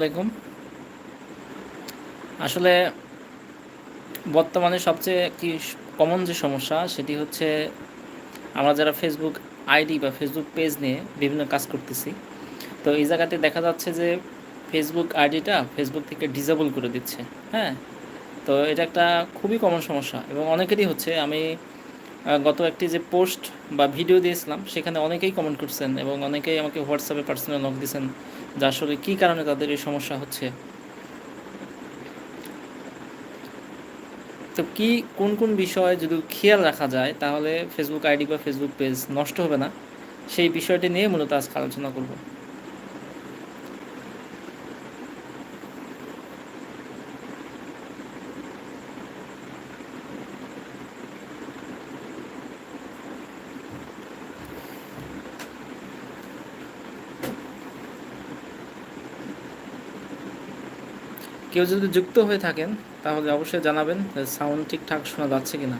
আলাইকুম। আসলে বর্তমানে সবচেয়ে কি কমন যে সমস্যা সেটি হচ্ছে আমরা যারা ফেসবুক আইডি বা ফেসবুক পেজ নিয়ে বিভিন্ন কাজ করতেছি, তো এই জায়গাতে দেখা যাচ্ছে যে ফেসবুক আইডিটা ফেসবুক থেকে ডিজেবল করে দিচ্ছে হ্যাঁ? তো এটা একটা খুবই কমন সমস্যা এবং অনেকেরই হচ্ছে। আমি গত একটি যে পোস্ট বা ভিডিও দিয়েছিলাম, সেখানে অনেকেই কমেন্ট করছেন এবং অনেকেই আমাকে হোয়াটসঅ্যাপে পার্সোনাল নক দিয়েছেন যে আসলে কী কারণে তাদের এই সমস্যা হচ্ছে। তো কি, কোন কোন বিষয়ে যদি খেয়াল রাখা যায়, তাহলে ফেসবুক আইডি বা ফেসবুক পেজ নষ্ট হবে না। সেই বিষয়টি নিয়ে মূলত আজকে আলোচনা করব। কেউ যদি যুক্ত হয়ে থাকেন, তাহলে অবশ্যই জানাবেন সাউন্ড ঠিকঠাক শোনা যাচ্ছে কিনা।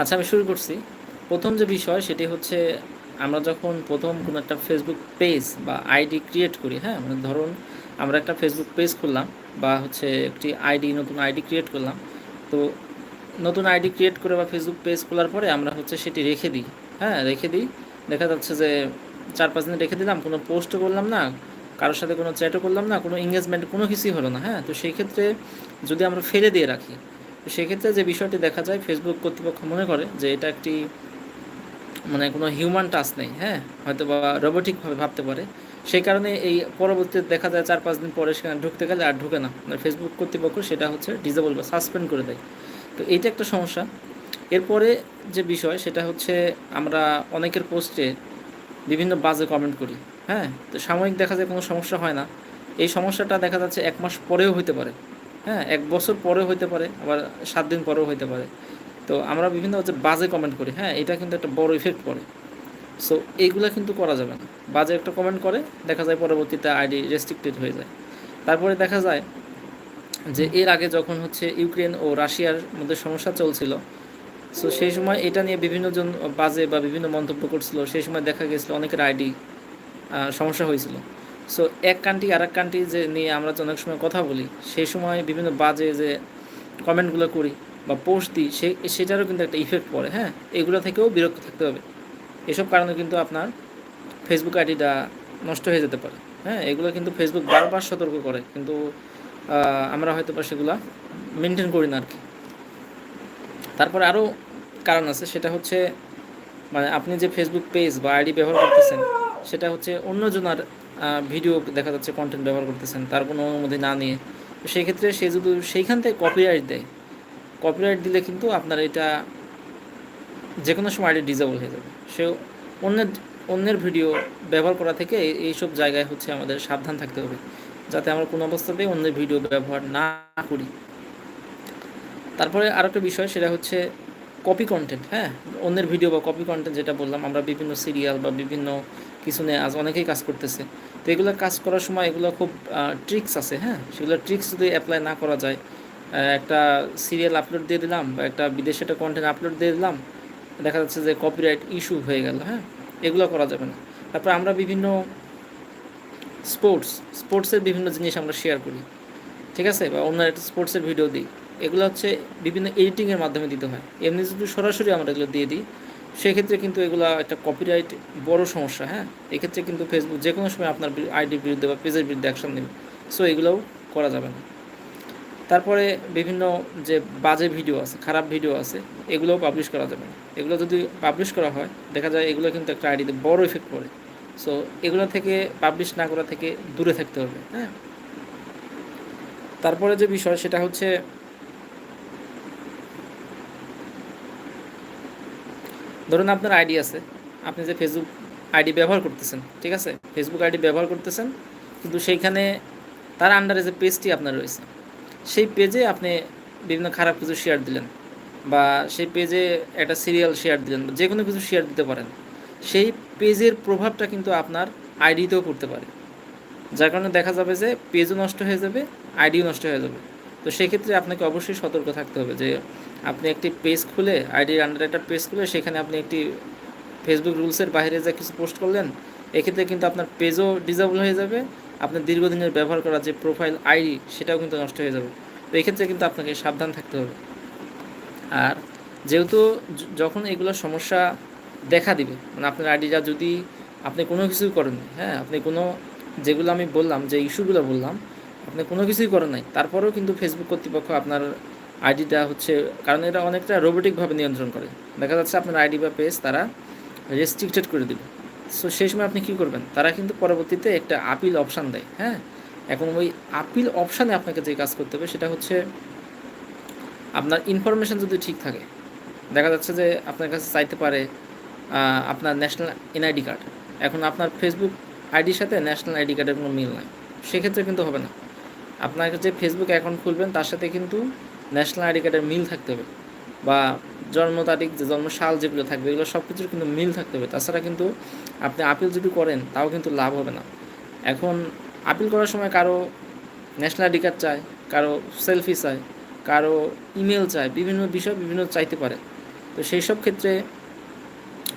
আচ্ছা আমি শুরু করছি। প্রথম যে বিষয়, সেটি হচ্ছে আমরা যখন প্রথম কোনো একটা ফেসবুক পেজ বা আইডি ক্রিয়েট করি হ্যাঁ? মানে ধরুন আমরা একটা ফেসবুক পেজ খুললাম বা হচ্ছে একটি আইডি নতুন আইডি ক্রিয়েট করলাম। তো নতুন আইডি ক্রিয়েট করে বা ফেসবুক পেজ খোলার পরে আমরা হচ্ছে সেটি রেখে দিই হ্যাঁ? রেখে দিই। দেখা যাচ্ছে যে চার পাঁচ দিন রেখে দিলাম, কোনো পোস্টও করলাম না, কারোর সাথে কোনো চ্যাটও করলাম না, কোনো এঙ্গেজমেন্ট কোনো কিছুই হলো না হ্যাঁ? তো সেই ক্ষেত্রে যদি আমরা ফেলে দিয়ে রাখি, তো সেক্ষেত্রে যে বিষয়টি দেখা যায় ফেসবুক কর্তৃপক্ষ মনে করে যে এটা একটি মানে কোনো হিউম্যান টাচ নেই হ্যাঁ? হয়তো বা রোবোটিকভাবে ভাবতে পারে। সেই কারণে এই পরবর্তীতে দেখা যায় চার পাঁচ দিন পরে সেখানে ঢুকতে গেলে আর ঢুকে না। মানে ফেসবুক কর্তৃপক্ষ সেটা হচ্ছে ডিজেবল বা সাসপেন্ড করে দেয়। তো এইটা একটা সমস্যা। এরপরে যে বিষয়, সেটা হচ্ছে আমরা অনেকের পোস্টে বিভিন্ন বাজে কমেন্ট করি হ্যাঁ? তো সাময়িক দেখা যায় কোনো সমস্যা হয় না। এই সমস্যাটা দেখা যাচ্ছে এক মাস পরেও হতে পারে হ্যাঁ? এক বছর পরেও হতে পারে, আবার সাত দিন পরেও হতে পারে। তো আমরা বিভিন্ন হচ্ছে বাজে কমেন্ট করি হ্যাঁ? এটা কিন্তু একটা বড় ইফেক্ট পড়ে। সো এইগুলো কিন্তু করা যাবে না। বাজে একটা কমেন্ট করে, দেখা যায় পরবর্তীতে আইডি রেস্ট্রিক্টেড হয়ে যায়। তারপরে দেখা যায় যে এর আগে যখন হচ্ছে ইউক্রেন ও রাশিয়ার মধ্যে সমস্যা চলছিল সো সেই সময় এটা নিয়ে বিভিন্ন জন বাজে বা বিভিন্ন মন্তব্য করছিল। সেই সময় দেখা গেছিল অনেকের আইডি সমস্যা হয়েছিল। সো এক কান্ট্রি আর এক কান্ট্রি যে নিয়ে আমরা অনেক সময় কথা বলি, সেই সময় বিভিন্ন বাজে যে কমেন্টগুলো করি বা পোস্ট দিই সে, সেটারও কিন্তু একটা ইফেক্ট পড়ে হ্যাঁ? এগুলো থেকেও বিরক্ত থাকতে হবে। এসব কারণে কিন্তু আপনার ফেসবুক আইডিটা নষ্ট হয়ে যেতে পারে হ্যাঁ? এগুলো কিন্তু ফেসবুক বারবার সতর্ক করে, কিন্তু আমরা হয়তো বা সেগুলা মেনটেন করি না আর কি। তারপরে আরও কারণ আছে, সেটা হচ্ছে মানে আপনি যে ফেসবুক পেজ বা আইডি ব্যবহার করতেছেন, সেটা হচ্ছে অন্যজনের ভিডিও দেখা যাচ্ছে কন্টেন্ট ব্যবহার করতেছেন, তার কোনো অনুমতি না নিয়ে। তো সেই ক্ষেত্রে সে যদি সেইখান থেকে কপিরাইট দেয় কপিরাইট দিলে কিন্তু আপনার এটা যে কোনো সময় আইডি ডিজেবল হয়ে যাবে। সে অন্যের অন্যের ভিডিও ব্যবহার করা থেকে এইসব জায়গায় হচ্ছে আমাদের সাবধান থাকতে হবে। যাতে আমরা কোনো অবস্থাতেই অন্যের ভিডিও ব্যবহার না করি। তারপরে আরও একটা বিষয় সেটা হচ্ছে কপি কন্টেন্ট হ্যাঁ? অন্যের ভিডিও বা কপি কন্টেন্ট যেটা বললাম, আমরা বিভিন্ন সিরিয়াল বা বিভিন্ন কিছু নিয়ে আজ অনেকেই কাজ করতেছে। তো এগুলো কাজ করার সময় এগুলো খুব ট্রিক্স আছে হ্যাঁ? সেগুলো ট্রিক্স যদি অ্যাপ্লাই না করা যায় একটা সিরিয়াল আপলোড দিয়ে দিলাম, বা একটা বিদেশে একটা কন্টেন্ট আপলোড দিয়ে দিলাম, দেখা যাচ্ছে যে কপিরাইট ইস্যু হয়ে গেল হ্যাঁ? এগুলো করা যাবে না। তারপর আমরা বিভিন্ন স্পোর্টস স্পোর্টসের বিভিন্ন জিনিস আমরা শেয়ার করি, ঠিক আছে? বা অন্য একটা স্পোর্টসের ভিডিও দিই। এগুলো হচ্ছে বিভিন্ন এডিটিংয়ের মাধ্যমে দিতে হয়। এমনি যদি সরাসরি আমরা এগুলো দিয়ে দিই, সেক্ষেত্রে কিন্তু এগুলো একটা কপিরাইট বড় সমস্যা হ্যাঁ? এক্ষেত্রে কিন্তু ফেসবুক যে কোনো সময় আপনার আইডির বিরুদ্ধে বা পেজের বিরুদ্ধে অ্যাকশন নেবে। সো এগুলোও করা যাবে না। তারপরে বিভিন্ন যে বাজে ভিডিও আছে, খারাপ ভিডিও আছে, এগুলোও পাবলিশ করা যাবে না। এগুলো যদি পাবলিশ করা হয়, দেখা যায় এগুলো কিন্তু একটা আইডিতে বড় এফেক্ট পড়ে। সো এগুলো থেকে পাবলিশ না করা থেকে দূরে থাকতে হবে হ্যাঁ? তারপরে যে বিষয়, সেটা হচ্ছে ধরুন আপনার আইডি আছে, আপনি যে ফেসবুক আইডি ব্যবহার করতেছেন, ঠিক আছে? ফেসবুক আইডি ব্যবহার করতেছেন, কিন্তু সেইখানে তার আন্ডারে যে পেজটি আপনার রয়েছে সেই পেজে আপনি বিভিন্ন খারাপ কিছু শেয়ার দিলেন বা সেই পেজে একটা সিরিয়াল শেয়ার দিলেন বা যে কোনো কিছু শেয়ার দিতে পারেন, সেই পেজের প্রভাবটা কিন্তু আপনার আইডিতেও পড়তে পারে। যার কারণে দেখা যাবে যে পেজও নষ্ট হয়ে যাবে আইডিও নষ্ট হয়ে যাবে। তো সেক্ষেত্রে আপনাকে অবশ্যই সতর্ক থাকতে হবে যে আপনি একটি পেজ খুলে আইডির আন্ডারে একটা পেজ খুলে সেখানে আপনি একটি ফেসবুক রুলসের বাইরে যা কিছু পোস্ট করলেন, এক্ষেত্রে কিন্তু আপনার পেজও ডিজেবল হয়ে যাবে আপনার দীর্ঘদিনের ব্যবহার করা যে প্রোফাইল আইডি সেটাও কিন্তু নষ্ট হয়ে যাবে। তো এক্ষেত্রে কিন্তু আপনাকে সাবধান থাকতে হবে। আর যেহেতু যখন এগুলো সমস্যা দেখা দিবে মানে আপনার আইডিটা যদি আপনি কোনো কিছুই করেন হ্যাঁ আপনি কোনো, যেগুলো আমি বললাম, যে ইস্যুগুলো বললাম, আপনি কোনো কিছুই করেন নাই, তারপরেও কিন্তু ফেসবুক কর্তৃপক্ষ আপনার আইডিটা হচ্ছে, কারণ এরা অনেকটা রোবোটিকভাবে নিয়ন্ত্রণ করে। দেখা যাচ্ছে আপনার আইডি বা পেজ তারা রেস্ট্রিক্টেড করে দিবে। সো সেই সময় আপনি কী করবেন? তারা কিন্তু পরবর্তীতে একটা আপিল অপশান দেয় হ্যাঁ? এখন ওই আপিল অপশানে আপনাকে যে কাজ করতে হবে সেটা হচ্ছে আপনার ইনফরমেশন যদি ঠিক থাকে, দেখা যাচ্ছে যে আপনার কাছে চাইতে পারে আপনার ন্যাশনাল এনআইডি কার্ড এখন আপনার ফেসবুক আইডির সাথে ন্যাশনাল আইডি কার্ডের কোনো মিল নাই। সেক্ষেত্রে কিন্তু হবে না। আপনার যে ফেসবুক অ্যাকাউন্ট খুলবেন, তার সাথে কিন্তু ন্যাশনাল আইডি কার্ডের মিল থাকতে হবে। বা জন্ম তারিখ, যে জন্ম সাল যেগুলো থাকবে, এগুলো সব কিছুর কিন্তু মিল থাকতে হবে। তাছাড়া কিন্তু আপনি আপিল যদি করেন, তাও কিন্তু লাভ হবে না। এখন আপিল করার সময় কারও ন্যাশনাল আইডি কার্ড চায়, কারও সেলফি চায়, কারও ইমেল চায়, বিভিন্ন বিষয় বিভিন্ন চাইতে পারে। তো সেই সব ক্ষেত্রে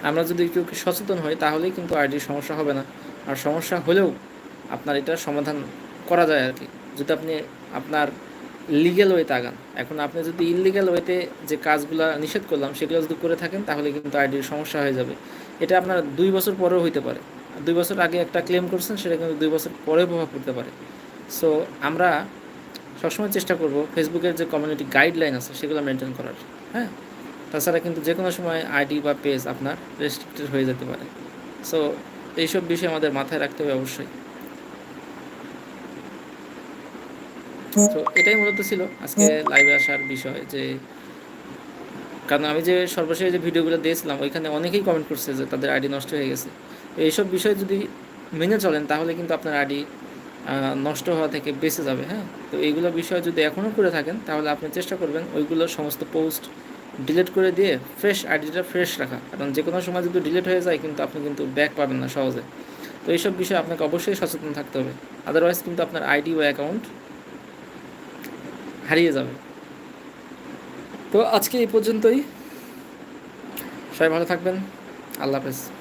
আমরা যদি একটু সচেতন হই, তাহলেই কিন্তু আইডির সমস্যা হবে না। আর সমস্যা হলেও আপনার এটা সমাধান করা যায় আর কি। যদি আপনি আপনার লিগ্যাল ওয়েতে আগান। এখন আপনি যদি ইলিগ্যাল ওয়েতে যে কাজগুলো নিষেধ করলাম, সেগুলো যদি করে থাকেন, তাহলে কিন্তু আইডির সমস্যা হয়ে যাবে। এটা আপনার দুই বছর পরেও হইতে পারে। দুই বছর আগে একটা ক্লেম করছেন, সেটা কিন্তু দুই বছর পরেও প্রভাব পড়তে পারে। সো আমরা সবসময় চেষ্টা করব ফেসবুকের যে কমিউনিটি গাইডলাইন আছে, সেগুলো মেনটেন করার। হ্যাঁ? তাছাড়া কিন্তু যে কোনো সময় আইডি বা পেজ আপনার রেস্ট্রিক্টেড হয়ে যেতে পারে। সো এইসব বিষয় আমাদের মাথায় রাখতে হবে অবশ্যই। তো এটাই মূলত ছিল আজকে লাইভে আসার বিষয় যে কারণ আমি যে সর্বশেষ যে ভিডিওগুলো দিয়েছিলাম ওইখানে অনেকেই কমেন্ট করছে যে তাদের আইডি নষ্ট হয়ে গেছে। এইসব বিষয় যদি মেনে চলেন তাহলে কিন্তু আপনার আইডি নষ্ট হওয়া থেকে বেঁচে যাবে হ্যাঁ? তো এইগুলো বিষয় যদি এখনও করে থাকেন তাহলে আপনি চেষ্টা করবেন ওইগুলো সমস্ত পোস্ট ডিলিট করে দিয়ে ফ্রেশ আইডিটা ফ্রেশ রাখা। কারণ যে কোনো সময় যদি ডিলিট হয়ে যায় কিন্তু আপনি কিন্তু ব্যাক পাবেন না সহজে। তো এইসব বিষয়ে আপনাকে অবশ্যই সচেতন থাকতে হবে। আদারওয়াইজ কিন্তু আপনার আইডি ও অ্যাকাউন্ট হারিয়ে যাবে। তো আজকে এই পর্যন্তই। সবাই ভালো থাকবেন। আল্লাহ হাফেজ।